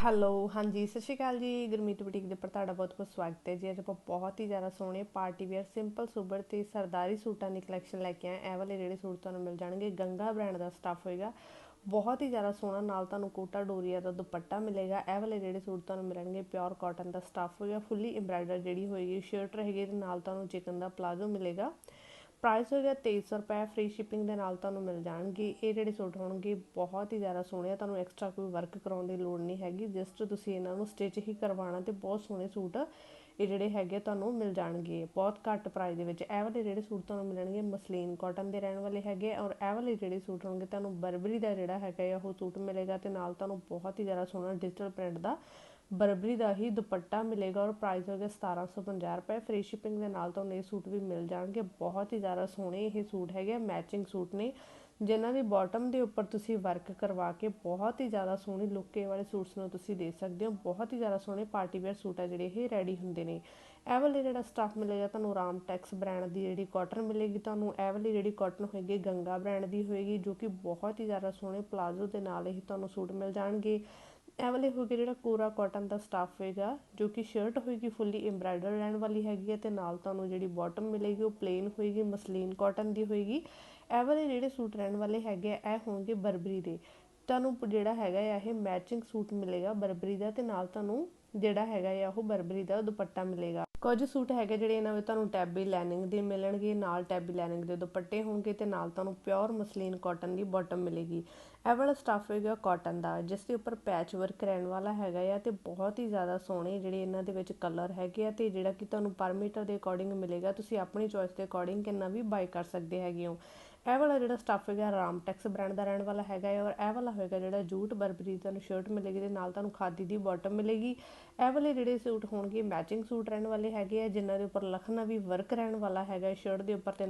Hello ਹਾਂਜੀ, ਸਤਿ ਸ਼੍ਰੀ ਅਕਾਲ ਜੀ। ਗੁਰਮੀਤ ਬੁਟੀਕ ਦੇ ਪਰ ਤੁਹਾਡਾ ਬਹੁਤ ਬਹੁਤ ਸਵਾਗਤ ਹੈ ਜੀ। ਅੱਜ ਆਪਾਂ ਬਹੁਤ ਹੀ ਜ਼ਿਆਦਾ ਸੋਹਣੇ ਪਾਰਟੀ ਵੇਅਰ ਸਿੰਪਲ ਸੁਬਰ ਤੇ ਸਰਦਾਰੀ ਸੂਟਾਂ ਦੀ ਕਲੈਕਸ਼ਨ ਲੈ ਕੇ ਆਏ ਇਹ ਵਾਲੇ ਜਿਹੜੇ ਸੂਟ ਤੁਹਾਨੂੰ ਮਿਲ ਜਾਣਗੇ, ਗੰਗਾ ਬ੍ਰਾਂਡ ਦਾ ਸਟੱਫ ਹੋਏਗਾ। ਬਹੁਤ ਹੀ ਜ਼ਿਆਦਾ ਸੋਹਣਾ, ਨਾਲ ਤੁਹਾਨੂੰ ਕੋਟਾ ਡੋਰੀਆ ਦਾ ਦੁਪੱਟਾ ਮਿਲੇਗਾ। ਇਹ ਵਾਲੇ ਜਿਹੜੇ ਸੂਟ ਤੁਹਾਨੂੰ ਮਿਲਣਗੇ ਪਿਓਰ ਕਾਟਨ ਦਾ ਸਟੱਫ ਹੋਏਗਾ ਫੁੱਲੀ ਐਮਬ੍ਰਾਇਡਰ ਜਿਹੜੀ ਹੋਏਗੀ ਸ਼ਰਟ ਰਹੇਗੀ ਤੇ ਨਾਲ ਤੁਹਾਨੂੰ ਚਿਕਨ ਦਾ ਪਲਾਜ਼ੋ ਮਿਲੇਗਾ। ਪ੍ਰਾਈਸ ਹੋਏਗਾ 2300 ਰੁਪਏ ਫ੍ਰੀ ਸ਼ਿਪਿੰਗ ਦੇ ਨਾਲ ਤੁਹਾਨੂੰ ਮਿਲ ਜਾਣਗੇ। ਇਹ ਜਿਹੜੇ ਸੂਟ ਹੋਣਗੇ ਬਹੁਤ ਹੀ ਜ਼ਿਆਦਾ ਸੋਹਣੇ ਆ, ਤੁਹਾਨੂੰ ਐਕਸਟਰਾ ਕੋਈ ਵਰਕ ਕਰਾਉਣ ਦੀ ਲੋੜ ਨਹੀਂ ਹੈਗੀ। ਜਸਟ ਤੁਸੀਂ ਇਹਨਾਂ ਨੂੰ ਸਟਿਚ ਹੀ ਕਰਵਾਉਣਾ ਤੇ ਬਹੁਤ ਸੋਹਣੇ ਸੂਟ ਇਹ ਜਿਹੜੇ ਹੈਗੇ ਤੁਹਾਨੂੰ ਮਿਲ ਜਾਣਗੇ। ਬਹੁਤ ਘੱਟ ਪ੍ਰਾਈਸ ਦੇ ਵਿੱਚ। ਇਹ ਵਾਲੇ ਜਿਹੜੇ ਸੂਟ ਤੁਹਾਨੂੰ ਮਿਲਣਗੇ, ਮਸਲੀਨ ਕਾਟਨ ਦੇ ਰਹਿਣ ਵਾਲੇ ਹੈਗੇ ਔਰ ਇਹ ਵਾਲੇ ਜਿਹੜੇ ਸੂਟ ਹੋਣਗੇ, ਤੁਹਾਨੂੰ ਬਰਬਰੀ ਦਾ ਜਿਹੜਾ ਹੈਗਾ ਉਹ ਸੂਟ ਮਿਲੇਗਾ ਤੇ ਨਾਲ ਤੁਹਾਨੂੰ ਬਹੁਤ ਹੀ ਜ਼ਿਆਦਾ ਸੋਹਣਾ ਡਿਜੀਟਲ ਪ੍ਰਿੰਟ ਦਾ ਬਰਬਰੀ ਦਾ ਹੀ ਦੁਪੱਟਾ ਮਿਲੇਗਾ, ਔਰ ਪ੍ਰਾਈਸ ਹੋਗਾ 1750 ਰੁਪਏ। ਫ੍ਰੀ ਸ਼ਿਪਿੰਗ ਦੇ ਨਾਲ ਤੁਹਾਨੂੰ ਇਹ ਸੂਟ ਵੀ ਮਿਲ ਜਾਣਗੇ। ਬਹੁਤ ਹੀ ਜ਼ਿਆਦਾ ਸੋਹਣੇ ਇਹ ਸੂਟ ਹੈਗੇ ਮੈਚਿੰਗ ਸੂਟ ਨੇ। ਜਿਨ੍ਹਾਂ ਦੀ ਬਾਟਮ ਦੇ ਉੱਪਰ ਤੁਸੀਂ ਵਰਕ ਕਰਵਾ ਕੇ ਬਹੁਤ ਹੀ ਜ਼ਿਆਦਾ ਸੋਹਣੀ ਲੁੱਕੇ ਵਾਲੇ ਸੂਟਸ ਨੂੰ ਤੁਸੀਂ ਦੇ ਸਕਦੇ ਹੋ। ਬਹੁਤ ਹੀ ਜ਼ਿਆਦਾ ਸੋਹਣੇ ਪਾਰਟੀ ਵੇਅਰ ਸੂਟ ਆ ਜਿਹੜੇ ਇਹ ਰੈਡੀ ਹੁੰਦੇ ਨੇ। ਇਹ ਵਾਲੇ ਜਿਹੜਾ ਸਟਾਫ ਮਿਲੇਗਾ ਤੁਹਾਨੂੰ ਰਾਮ ਟੈਕਸ ਬ੍ਰਾਂਡ ਦੀ ਜਿਹੜੀ ਕਾਟਨ ਮਿਲੇਗੀ ਤੁਹਾਨੂੰ, ਇਹ ਵਾਲੀ ਜਿਹੜੀ ਕਾਟਨ ਹੋਏਗੀ ਗੰਗਾ ਬ੍ਰਾਂਡ ਦੀ ਹੋਏਗੀ ਜੋ ਕਿ ਬਹੁਤ ਹੀ ਜ਼ਿਆਦਾ ਸੋਹਣੇ ਪਲਾਜ਼ੋ ਦੇ ਨਾਲ ਹੀ ਤੁਹਾਨੂੰ ਸੂਟ ਮਿਲ ਜਾਣਗੇ। ਇਹ ਵਾਲੇ ਹੋਗੇ ਜਿਹੜਾ ਕੋਰਾ ਕਾਟਨ ਦਾ ਸਟਾਫ ਹੋਏਗਾ, ਜੋ ਕਿ ਸ਼ਰਟ ਹੋਏਗੀ ਫੁੱਲੀ ਐਮਬ੍ਰਾਇਡਰ ਰਹਿਣ ਵਾਲੀ ਹੈਗੀ ਹੈ ਤੇ ਨਾਲ ਤੁਹਾਨੂੰ ਜਿਹੜੀ ਬਾਟਮ ਮਿਲੇਗੀ ਉਹ ਪਲੇਨ ਹੋਏਗੀ, ਮਸਲੀਨ ਕਾਟਨ ਦੀ ਹੋਏਗੀ। ਇਹ ਵਾਲੇ ਜਿਹੜੇ ਸੂਟ ਰਹਿਣ ਵਾਲੇ ਹੈਗੇ ਆ, ਇਹ ਹੋਣਗੇ ਬਰਬਰੀ ਦੇ। ਤੁਹਾਨੂੰ ਜਿਹੜਾ ਹੈਗਾ ਆ, ਇਹ ਮੈਚਿੰਗ ਸੂਟ ਮਿਲੇਗਾ ਬਰਬਰੀ ਦਾ ਤੇ ਨਾਲ ਤੁਹਾਨੂੰ ਜਿਹੜਾ ਹੈਗਾ ਆ, ਉਹ ਬਰਬਰੀ ਦਾ ਦੁਪੱਟਾ ਮਿਲੇਗਾ। ਕੁਝ ਸੂਟ ਹੈਗੇ ਜਿਹੜੇ ਇਹਨਾਂ ਵਿੱਚ ਤੁਹਾਨੂੰ ਟੈਬੀ ਲਾਈਨਿੰਗ ਦੇ ਮਿਲਣਗੇ, ਨਾਲ ਟੈਬੀ ਲਾਈਨਿੰਗ ਦੇ ਦੁਪੱਟੇ ਹੋਣਗੇ ਤੇ ਨਾਲ ਤੁਹਾਨੂੰ ਪਿਓਰ ਮਸਲੀਨ ਕਾਟਨ ਦੀ ਬਾਟਮ ਮਿਲੇਗੀ। ਇਹ ਵਾਲਾ ਸਟਫ ਹੈਗਾ ਕਾਟਨ ਦਾ, ਜਿਸ ਦੇ ਉੱਪਰ ਪੈਚ ਵਰਕ ਰਹਿਣ ਵਾਲਾ ਹੈਗਾ ਆ ਤੇ ਬਹੁਤ ਹੀ ਜ਼ਿਆਦਾ ਸੋਹਣੇ ਜਿਹੜੇ ਇਹਨਾਂ ਦੇ ਵਿੱਚ ਕਲਰ ਹੈਗੇ ਆ ਤੇ ਜਿਹੜਾ ਕਿ ਤੁਹਾਨੂੰ ਪਰ ਮੀਟਰ ਦੇ ਅਕੋਰਡਿੰਗ ਮਿਲੇਗਾ, ਤੁਸੀਂ ਆਪਣੀ ਚੋਇਸ ਦੇ ਅਕੋਰਡਿੰਗ ਕਿੰਨਾ ਵੀ ਬਾਈ ਕਰ ਸਕਦੇ ਹੈਗੇ ਹੋ। ਇਹ ਵਾਲਾ ਜਿਹੜਾ ਸਟੱਫ ਹੈਗਾ ਰਾਮ ਟੈਕਸ ਬ੍ਰਾਂਡ ਦਾ ਰਹਿਣ ਵਾਲਾ ਹੈਗਾ ਹੈ ਔਰ ਇਹ ਵਾਲਾ ਹੋਏਗਾ ਜਿਹੜਾ ਜੂਟ ਬਰਬਰੀ ਤੁਹਾਨੂੰ ਸ਼ਰਟ ਮਿਲੇਗੀ ਤੇ ਨਾਲ ਤੁਹਾਨੂੰ ਖਾਦੀ ਦੀ ਬਾਟਮ ਮਿਲੇਗੀ। ਇਹ ਵਾਲੇ ਜਿਹੜੇ ਸੂਟ ਹੋਣਗੇ ਮੈਚਿੰਗ ਸੂਟ ਰਹਿਣ ਵਾਲੇ ਹੈਗੇ ਆ, ਜਿਨ੍ਹਾਂ ਦੇ ਉੱਪਰ ਲਖਨਵੀ ਵਰਕ ਰਹਿਣ ਵਾਲਾ ਹੈਗਾ ਸ਼ਰਟ ਦੇ ਉੱਪਰ ਤੇ